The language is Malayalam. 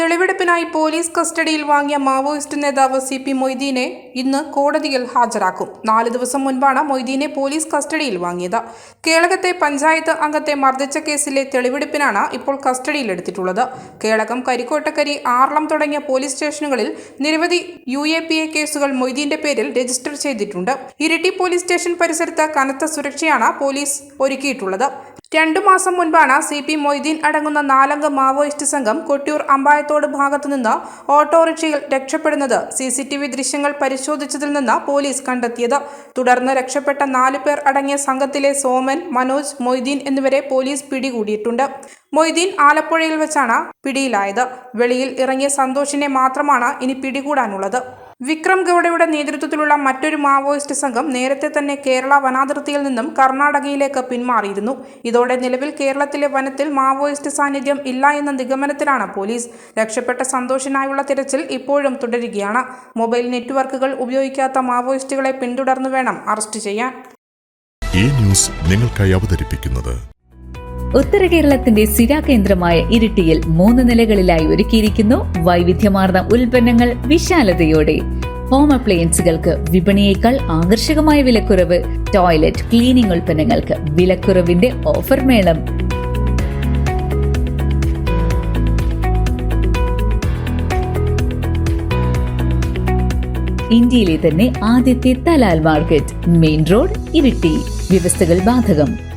തെളിവെടുപ്പിനായി പോലീസ് കസ്റ്റഡിയിൽ വാങ്ങിയ മാവോയിസ്റ്റ് നേതാവ് സി പി മൊയ്തീനെ ഇന്ന് കോടതിയിൽ ഹാജരാക്കും. നാല് ദിവസം മുൻപാണ് മൊയ്തീനെ പോലീസ് കസ്റ്റഡിയിൽ വാങ്ങിയത്. കേളകത്തെ പഞ്ചായത്ത് അംഗത്തെ മർദ്ദിച്ച കേസിലെ തെളിവെടുപ്പിനാണ് ഇപ്പോൾ കസ്റ്റഡിയിലെടുത്തിട്ടുള്ളത് കേളകം കരിക്കോട്ടക്കരി ആർളം തുടങ്ങിയ പോലീസ് സ്റ്റേഷനുകളിൽ നിരവധി യു എ പി എ കേസുകൾ മൊയ്തീന്റെ പേരിൽ രജിസ്റ്റർ ചെയ്തിട്ടുണ്ട്. ഇരിട്ടി പോലീസ് സ്റ്റേഷൻ പരിസരത്ത് കനത്ത സുരക്ഷയാണ് പോലീസ് ഒരുക്കിയിട്ടുള്ളത്. രണ്ടു മാസം മുൻപാണ് സി പി മൊയ്തീൻ അടങ്ങുന്ന നാലംഗ മാവോയിസ്റ്റ് സംഘം കൊട്ടിയൂർ അമ്പായത്തോട് ഭാഗത്തുനിന്ന് ഓട്ടോറിക്ഷയിൽ രക്ഷപ്പെടുന്നത്. സി സി ടി വി ദൃശ്യങ്ങൾ പരിശോധിച്ചതിൽ നിന്ന് പോലീസ് കണ്ടെത്തിയത്. തുടർന്ന് രക്ഷപ്പെട്ട നാലു പേർ അടങ്ങിയ സംഘത്തിലെ സോമൻ മനോജ് മൊയ്തീൻ എന്നിവരെ പോലീസ് പിടികൂടിയിട്ടുണ്ട്. മൊയ്തീൻ ആലപ്പുഴയിൽ വെച്ചാണ് പിടിയിലായത്. വെളിയിൽ ഇറങ്ങിയ സന്തോഷിനെ മാത്രമാണ് ഇനി പിടികൂടാനുള്ളത്. വിക്രം ഗൌഡയുടെ നേതൃത്വത്തിലുള്ള മറ്റൊരു മാവോയിസ്റ്റ് സംഘം നേരത്തെ തന്നെ കേരള വനാതിർത്തിയിൽ നിന്നും കർണാടകയിലേക്ക് പിന്മാറിയിരുന്നു. ഇതോടെ നിലവിൽ കേരളത്തിലെ വനത്തിൽ മാവോയിസ്റ്റ് സാന്നിധ്യം ഇല്ല എന്ന നിഗമനത്തിലാണ് പോലീസ്. രക്ഷപ്പെട്ട സന്തോഷിനായുള്ള തിരച്ചിൽ ഇപ്പോഴും തുടരുകയാണ്. മൊബൈൽ നെറ്റ്വർക്കുകൾ ഉപയോഗിക്കാത്ത മാവോയിസ്റ്റുകളെ പിന്തുടർന്നു വേണം അറസ്റ്റ് ചെയ്യാൻ. ഈ ന്യൂസ് നിങ്ങൾക്കായി അവതരിപ്പിക്കുന്നത് ഉത്തര കേരളത്തിന്റെ സ്ഥിരാകേന്ദ്രമായ ഇരിട്ടിയിൽ മൂന്ന് നിലകളിലായി ഒരുക്കിയിരിക്കുന്നു വൈവിധ്യമാർന്ന ഉൽപ്പന്നങ്ങൾ വിശാലതയോടെ. ഹോം അപ്ലയൻസുകൾക്ക് വിപണിയേക്കാൾ ആകർഷകമായ വിലക്കുറവ് ടോയ്ലറ്റ് ക്ലീനിംഗ് ഉൽപ്പന്നങ്ങൾക്ക് വിലക്കുറവിന്റെ ഓഫർ മേളം. ഇന്ത്യയിലെ തന്നെ ആദ്യത്തെ Talal market main road Iritty. വ്യവസ്ഥകൾ ബാധകം.